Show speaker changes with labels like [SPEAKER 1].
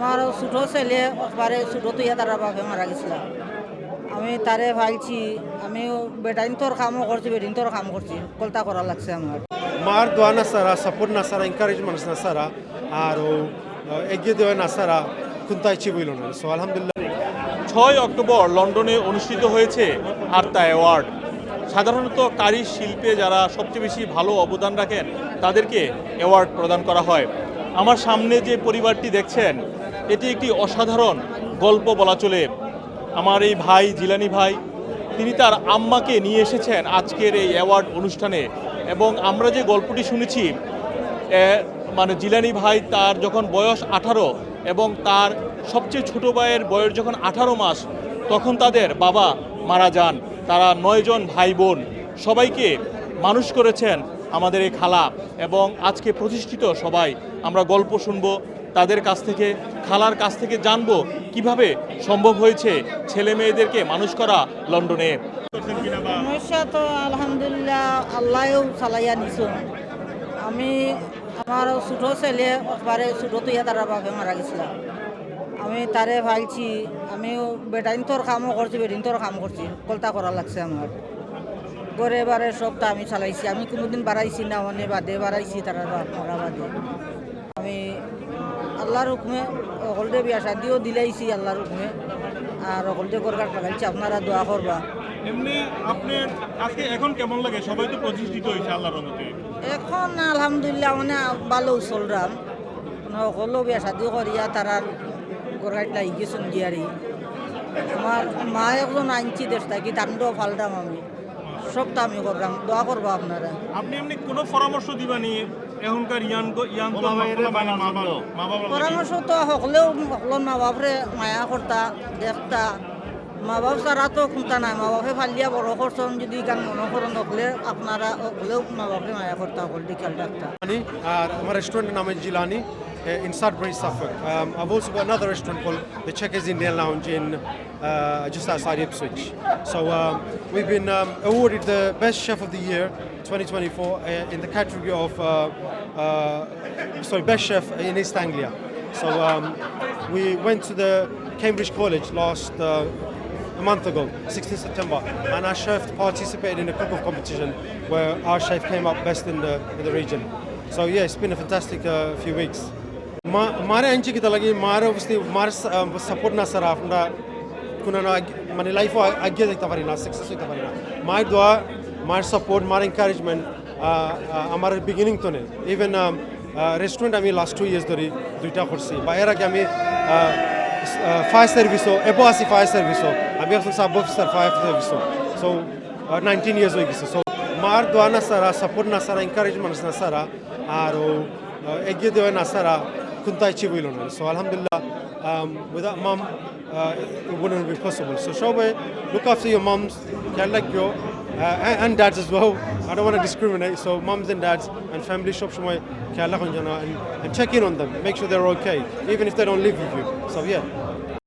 [SPEAKER 1] আমার ছোট ছেলে একবারে ছোট তুইয়া তারা বাপে মারা গেছিল। আমি তারে ভাইছি আমি বেটাইন তোর কামও করছি বেটিন তোর কাম করছি কলতা করা লাগছে আমার
[SPEAKER 2] মার দোয়া না সারা সাপোর্ট না সারা এনকারেজমেন্ট না সারা আর এগিয়ে দেওয়া না সারা কুন্তাইছি বইল না। সো আলহামদুলিল্লাহ।
[SPEAKER 3] ছয় অক্টোবর লন্ডনে অনুষ্ঠিত হয়েছে আর্তা অ্যাওয়ার্ড। সাধারণত কারি শিল্পে যারা সবচেয়ে বেশি ভালো অবদান রাখেন তাদেরকে অ্যাওয়ার্ড প্রদান করা হয়। আমার সামনে যে পরিবারটি দেখছেন এটি একটি অসাধারণ গল্প বলা চলে। আমার এই ভাই জিলানি ভাই, তিনি তার আম্মাকে নিয়ে এসেছেন আজকের এই অ্যাওয়ার্ড অনুষ্ঠানে এবং আমরা যে গল্পটি শুনেছি মানে জিলানি ভাই তার যখন বয়স আঠারো এবং তার সবচেয়ে ছোট ভাইয়ের বয়স যখন আঠারো মাস, তখন তাদের বাবা মারা যান। তারা নয়জন ভাই বোন, সবাইকে মানুষ করেছেন আমাদের এই খালা এবং আজকে প্রতিষ্ঠিত সবাই। আমরা গল্প শুনব তাদের কাছ থেকে, খালার কাছ থেকে জানব কীভাবে সম্ভব হয়েছে ছেলে মেয়েদেরকে মানুষ করা লন্ডনে।
[SPEAKER 1] তো আলহামদুলিল্লাহ আল্লাহও চালাইয়া নিছুন আমি আমার ছোট ছেলে একবারে ছোট তুইয়া তারা বাপে মারা গেছিল। আমি তারে ভাইছি আমি বেটাইন তোর কামও করছি, বেটিন তোর কাম করছি, কলতা করা লাগছে আমার। গড়ে বারে সবটা আমি চালাইছি, আমি কোনোদিন বাড়াইছি না মানে বাদে বাড়াইছি তারা বাপ বাদে। আমি আল্লাহর হুকুমে অকলটে বিয়া শাদিও দিলাইছি আল্লাহর হুকুমে। আর অকলটে করবার লাগাইছি আপনারা দোয়া করবা।
[SPEAKER 3] এমনি আপনার আজকে এখন কেমন লাগে? সবাই তো প্রতিষ্ঠিত হয়েছে আল্লাহর রহমতে।
[SPEAKER 1] এখন আলহামদুলিল্লাহ মানে ভালো চলরাম মানে সকলো বিয়া শাদি করিয়া তারা গড়াইট লাগি গিয়ারি। আমার মা একজন আনছি দেশ থাকি তান্ডও ফালতাম আমি। সবটা আমি করলাম দোয়া করব আপনারা।
[SPEAKER 3] আপনি এমনি কোনো পরামর্শ দিবানি? এখনকার ইয়ান ইয়াং মা বাবা
[SPEAKER 1] পরামর্শ তো সকলেও সকল মা বাপরে মায়া করতা দেখতা মা বাপ ছাড়া তো খুঁতা নাই মা বাপে ফালিয়া বড় করছেন যদি গান মনে করেন সকলে আপনারা সকলেও মা বাপে মায়া করতা সকলটি খেয়াল রাখতা
[SPEAKER 2] জিলানি আর আমার রেস্টুরেন্টের নাম is Jilani uh, in Sudbury, Suffolk. Um, I've also got another restaurant called the Checkers Indian Lounge in uh, just outside Ipswich. So um, we've been um, awarded the best chef of the year 2024 uh, in the category of uh, uh, sorry best chef in East Anglia. So um, we went to the Cambridge College last. Uh, a month ago, 16 September, and our chef participated in a cook-off competition where our chef came up best in the in the region. So yeah, it's been a fantastic uh, few weeks. মা- মারে আনছি কি লাগি মার অবশ্যই মার support না sir আমরা কোনো না আগ- মানে লাইফও আগে দেখতে পারি না সাকসেস হতে পারি না মায়ের দোয়া মায়ের সাপোর্ট মার এনকারেজমেন্ট আমার বিগিনিং তো নেই ইভেন রেস্টুরেন্ট আমি লাস্ট টু ইয়ার্স ধরে দুইটা করছি বা এর আগে আমি ফায়ার সার্ভিসও এবো আছি ফায়ার সার্ভিসও अभी हम above survived service. So uh, 19 years old. So mar doa nasara, support nasara, encouragement nasara, aro egye dewa nasara kuntai chibuilo na. So alhamdulillah, um, without mom, uh, it wouldn't be possible. So shobai, look after your moms, care like uh, and, dads as well. I don't want to discriminate. So moms and dads and family shop shobai care like and, and check in on them, make sure they're okay, even if they don't live with you. So yeah.